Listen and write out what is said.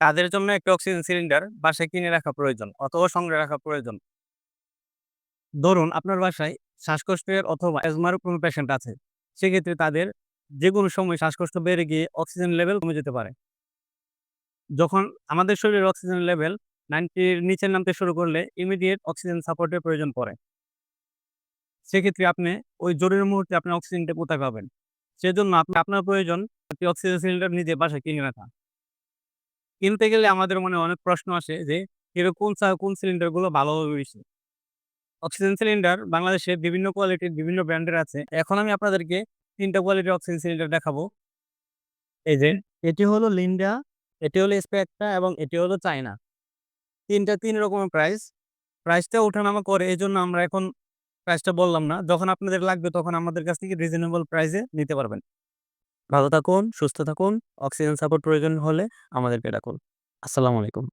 তাদের জন্য একটা অক্সিজেন সিলিন্ডার বাসায় কিনে রাখা প্রয়োজন অথবা সংগ্রহে রাখা প্রয়োজন। ধরুন আপনার বাসায় শ্বাসকষ্টের অথবা অ্যাজমার কোনো পেশেন্ট আছে। সেক্ষেত্রে তাদের যেকোনো সময় শ্বাসকষ্ট বেড়ে গিয়ে অক্সিজেন লেভেল কমে যেতে পারে। যখন আমাদের শরীরের অক্সিজেন লেভেল 90 এর নিচে নামতে শুরু করলে ইমিডিয়েট অক্সিজেন সাপোর্টের প্রয়োজন পড়ে। সেক্ষেত্রে আপনি ওই জরুরি মুহূর্তে আপনি অক্সিজেনটা কোথায় পাবেন? সেজন্য আপনি, আপনার প্রয়োজন একটি অক্সিজেন সিলিন্ডার নিজে বাসায় কিনে রাখা। কিনতে গেলে আমাদের মনে অনেক প্রশ্ন আসে যে এর কোন সা কোন সিলিন্ডারগুলো ভালো হবে বেশি? অক্সিজেন সিলিন্ডার বাংলাদেশে বিভিন্ন কোয়ালিটির বিভিন্ন ব্র্যান্ডের আছে। এখন আমি আপনাদেরকে তিনটা কোয়ালিটির অক্সিজেন সিলিন্ডার দেখাবো। এই যে এটি হলো লিন্ডা, এটি হলো স্পেকট্রা এবং এটি হলো চায়না। ৩ টা ৩ রকমের প্রাইস। প্রাইসটা ওঠানামা করে এই জন্য আমরা এখন প্রাইসটা বললাম না। যখন আপনাদের লাগবে তখন আমাদের কাছ থেকে রিজনেবল প্রাইসে নিতে পারবেন। ভালো থাকুন, সুস্থ থাকুন। অক্সিজেন সাপোর্ট প্রয়োজন হলে আমাদেরকে ডাকুন। আসসালামু আলাইকুম।